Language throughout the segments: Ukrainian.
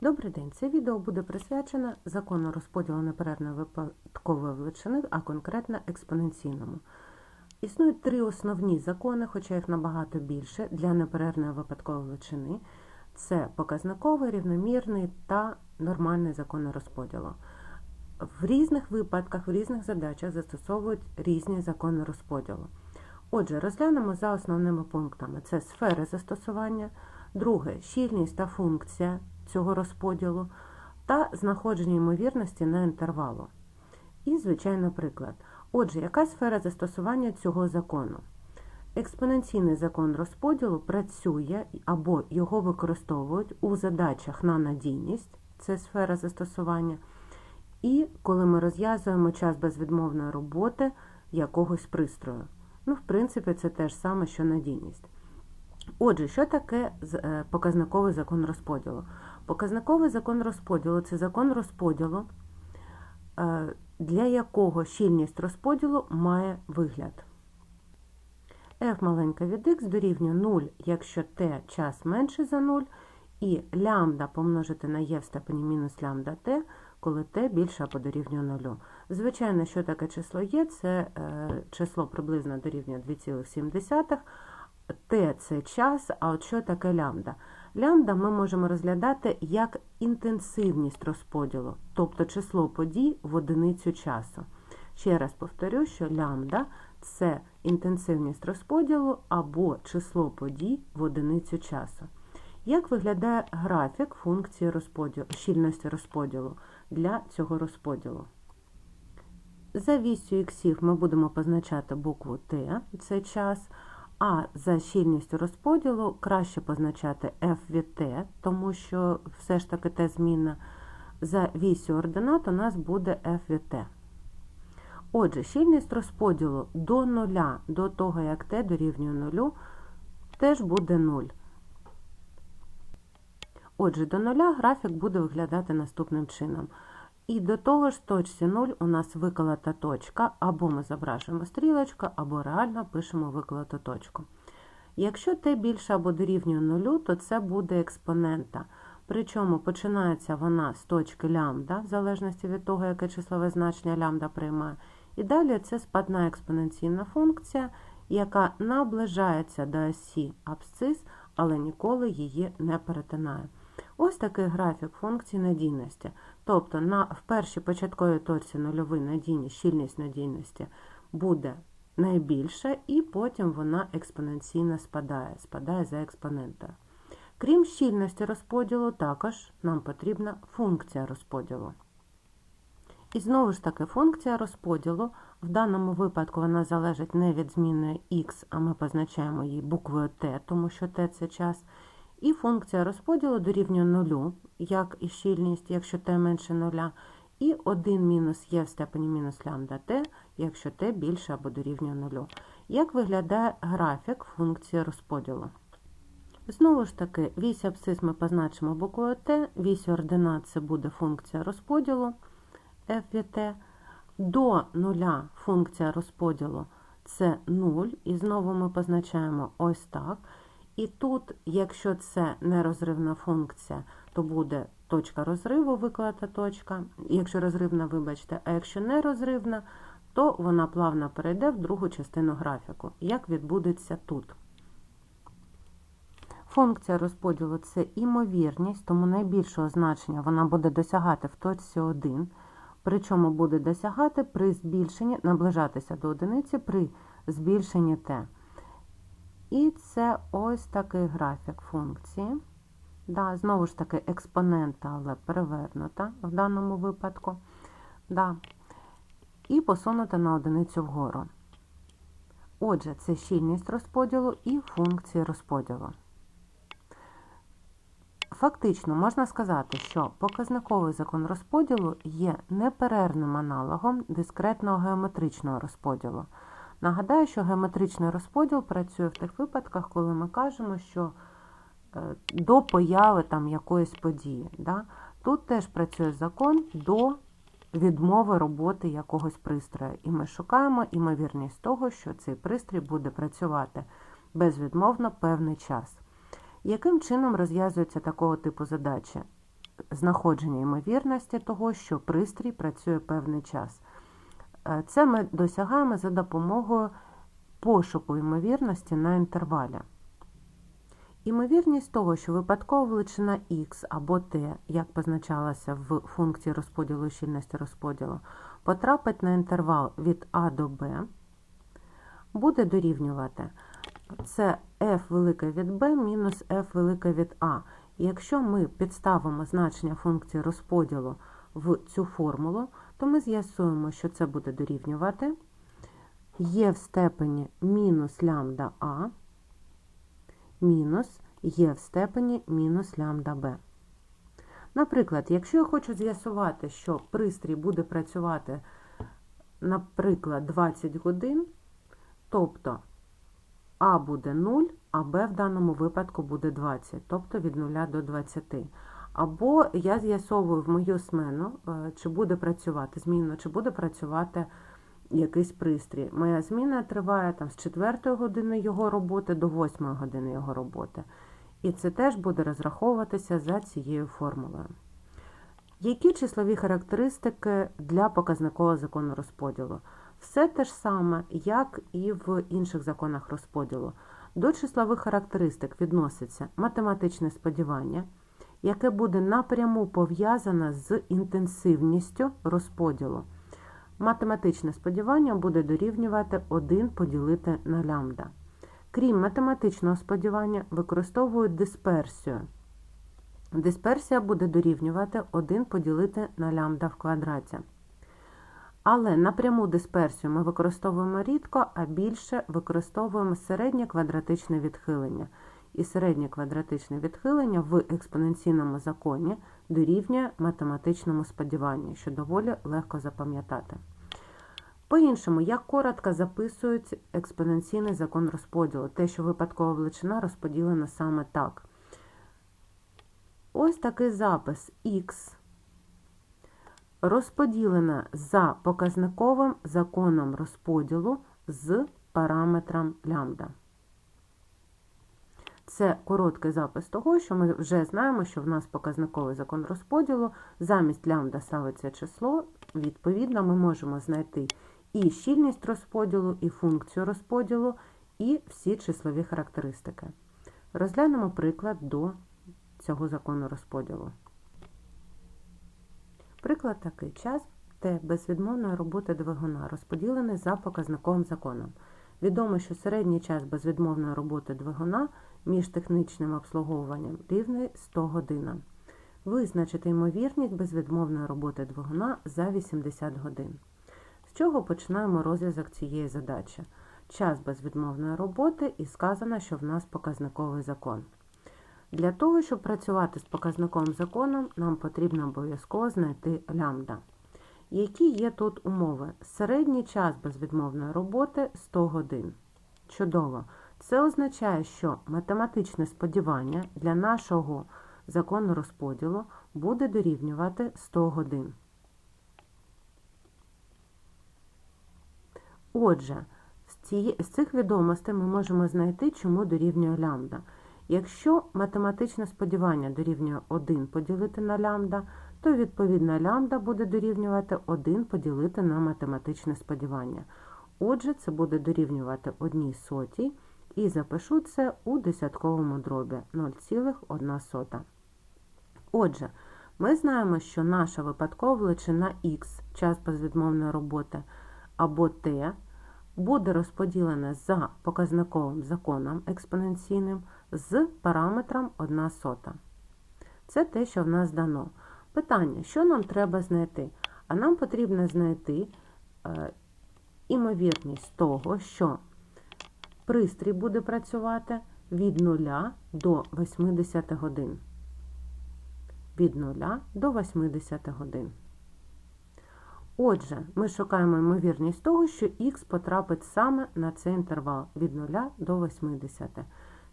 Добрий день! Це відео буде присвячено закону розподілу неперервної випадкової величини, а конкретно експоненційному. Існують три основні закони, хоча їх набагато більше для неперервної випадкової величини. Це показниковий, рівномірний та нормальний закони розподілу. В різних випадках, в різних задачах застосовують різні закони розподілу. Отже, розглянемо за основними пунктами: це сфери застосування, друге щільність та функція цього розподілу та знаходження ймовірності на інтервалу. І, звичайно, приклад. Отже, яка сфера застосування цього закону? Експоненційний закон розподілу працює або його використовують у задачах на надійність, це сфера застосування, і коли ми розв'язуємо час безвідмовної роботи якогось пристрою. Ну, в принципі, це те ж саме, що надійність. Отже, що таке е, показниковий закон розподілу? Показниковий закон розподілу це закон розподілу, е, для якого щільність розподілу має вигляд. F маленька від х дорівнює 0, якщо t час менше за 0, і лямбда помножити на e в степені мінус лямбда t, коли t більше або дорівнює 0. Звичайно, що таке число є, це е, число приблизно дорівнює 2,7. Т це час, а от що таке лямбда? Лямбда ми можемо розглядати як інтенсивність розподілу, тобто число подій в одиницю часу. Ще раз повторю, що лямбда це інтенсивність розподілу або число подій в одиницю часу. Як виглядає графік функції розподілу, щільності розподілу для цього розподілу? За вісю іксів ми будемо позначати букву Т, це час. А за щільністю розподілу краще позначати F від T, тому що все ж таки Т змінна. За вісю ординат у нас буде F від T. Отже, щільність розподілу до нуля, до того, як Т дорівнює нулю, теж буде 0. Отже, до нуля графік буде виглядати наступним чином. І до того ж, точці 0 у нас виколота точка, або ми зображуємо стрілочку, або реально пишемо виколоту точку. Якщо t більше або дорівнює 0, то це буде експонента. Причому починається вона з точки лямбда, в залежності від того, яке числове значення лямбда приймає. І далі це спадна експоненційна функція, яка наближається до осі абсцис, але ніколи її не перетинає. Ось такий графік функції надійності. Тобто на, в першій початковій точці нульовий надійність, щільність надійності буде найбільша, і потім вона експоненційно спадає, спадає за експонентою. Крім щільності розподілу, також нам потрібна функція розподілу. І знову ж таки, функція розподілу, в даному випадку вона залежить не від зміни х, а ми позначаємо її буквою t, тому що t це час. І функція розподілу дорівнює нулю, як і щільність, якщо t менше нуля, і 1 мінус є в степені мінус лямбда t, якщо t більше або дорівнює нулю. Як виглядає графік функції розподілу? Знову ж таки, вісь абсцис ми позначимо буквою t, вісь ординат це буде функція розподілу f від t. До нуля функція розподілу це 0, і знову ми позначаємо ось так. І тут, якщо це нерозривна функція, то буде точка розриву, виклата точка. Якщо розривна, вибачте, а якщо не розривна, то вона плавно перейде в другу частину графіку. Як відбудеться тут? Функція розподілу це імовірність, тому найбільшого значення вона буде досягати в точці 1, причому буде досягати при збільшенні, наближатися до одиниці при збільшенні t. І це ось такий графік функції. Да, Знову ж таки, експонента, але перевернута в даному випадку. Да. І посунута на одиницю вгору. Отже, це щільність розподілу і функції розподілу. Фактично, можна сказати, що показниковий закон розподілу є неперервним аналогом дискретного геометричного розподілу. Нагадаю, що геометричний розподіл працює в тих випадках, коли ми кажемо, що е, до появи там якоїсь події. Да? Тут теж працює закон до відмови роботи якогось пристрою. І ми шукаємо імовірність того, що цей пристрій буде працювати безвідмовно певний час. Яким чином розв'язуються такого типу задачі? знаходження ймовірності того, що пристрій працює певний час. Е, Це ми досягаємо за допомогою пошуку ймовірності на інтервалі. Імовірність того, що випадкова величина х або t, як позначалося в функції розподілу щільності розподілу, потрапить на інтервал від а до b, буде дорівнювати це f велике від b мінус f велике від a. І якщо ми підставимо значення функції розподілу в цю формулу, то ми з'ясуємо, що це буде дорівнювати є в степені мінус лямбда а мінус є в степені мінус лямбда b. Наприклад, якщо я хочу з'ясувати, що пристрій буде працювати, наприклад, 20 годин, тобто А буде 0, а Б в даному випадку буде 20, тобто від 0 до 20. Або я з'ясовую в мою смену, е, чи буде працювати змінно, чи буде працювати якийсь пристрій. Моя зміна триває там з 4 години його роботи до 8 години його роботи. І це теж буде розраховуватися за цією формулою. Які числові характеристики для показникового закону розподілу? Все те ж саме, як і в інших законах розподілу. До числових характеристик відноситься математичне сподівання, яке буде напряму пов'язане з інтенсивністю розподілу. Математичне сподівання буде дорівнювати 1 поділити на лямбда. Крім математичного сподівання, використовують дисперсію. Дисперсія буде дорівнювати 1 поділити на лямбда в квадраті. Але напряму дисперсію ми використовуємо рідко, а більше використовуємо середнє квадратичне відхилення. І середнє квадратичне відхилення в експоненційному законі дорівнює математичному сподіванню, що доволі легко запам'ятати. По-іншому, як коротко записують експоненційний закон розподілу, те, що випадкова величина розподілена саме так. Ось такий запис Х розподілена за показниковим законом розподілу з параметром лямбда. Це короткий запис того, що ми вже знаємо, що в нас показниковий закон розподілу, замість лямбда ставиться число, відповідно, ми можемо знайти і щільність розподілу, і функцію розподілу, і всі числові характеристики. Розглянемо приклад до цього закону розподілу. Приклад такий час Т безвідмовної роботи двигуна розподілений за показниковим законом. Відомо, що середній час безвідмовної роботи двигуна між технічним обслуговуванням рівний 100 годинам. Визначити ймовірність безвідмовної роботи двигуна за 80 годин. З чого починаємо розв'язок цієї задачі? Час безвідмовної роботи і сказано, що в нас показниковий закон. Для того, щоб працювати з показниковим законом, нам потрібно обов'язково знайти лямбда. Які є тут умови? Середній час безвідмовної роботи 100 годин. Чудово! Це означає, що математичне сподівання для нашого закону розподілу буде дорівнювати 100 годин. Отже, з цих відомостей ми можемо знайти, чому дорівнює лямбда. Якщо математичне сподівання дорівнює 1 поділити на лямбда, то відповідна лямбда буде дорівнювати 1 поділити на математичне сподівання. Отже, це буде дорівнювати 1 сотій, і запишу це у десятковому дробі 0,1. Отже, ми знаємо, що наша випадкова величина х, час безвідмовної роботи, або t, буде розподілена за показниковим законом експоненційним з параметром 1 сота. Це те, що в нас дано. Питання, що нам треба знайти? А нам потрібно знайти е, імовірність того, що пристрій буде працювати від 0 до 80 годин. Від 0 до 80 годин. Отже, ми шукаємо ймовірність того, що х потрапить саме на цей інтервал від 0 до 80.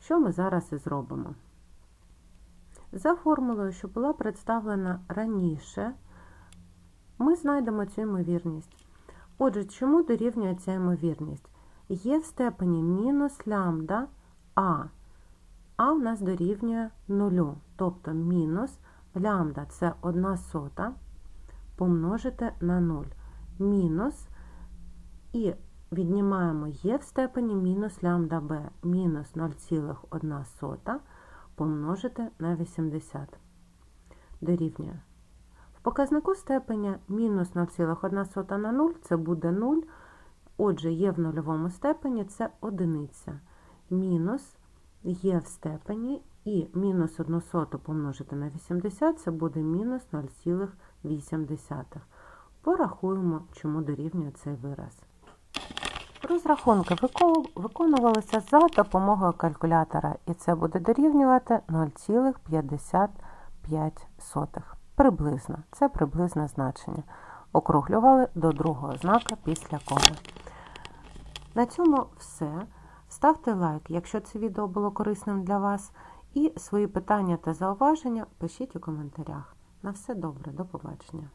Що ми зараз і зробимо? За формулою, що була представлена раніше, ми знайдемо цю ймовірність. Отже, чому дорівнює ця ймовірність? Є в степені мінус лямбда А. А у нас дорівнює 0, тобто мінус лямбда це 1 сота помножити на 0 мінус і віднімаємо є в степені мінус лямбда b мінус 0,1 сота помножити на 80 дорівнює. В показнику степеня мінус 0,1 на 0 це буде 0. Отже, є в нульовому степені це одиниця. Мінус є в степені і мінус 1 соту помножити на 80 це буде мінус 0,8. Порахуємо, чому дорівнює цей вираз. Розрахунки виконувалися за допомогою калькулятора, і це буде дорівнювати 0,55. Приблизно. Це приблизне значення. Округлювали до другого знака після коми. На цьому все. Ставте лайк, якщо це відео було корисним для вас. І свої питання та зауваження пишіть у коментарях. На все добре, до побачення.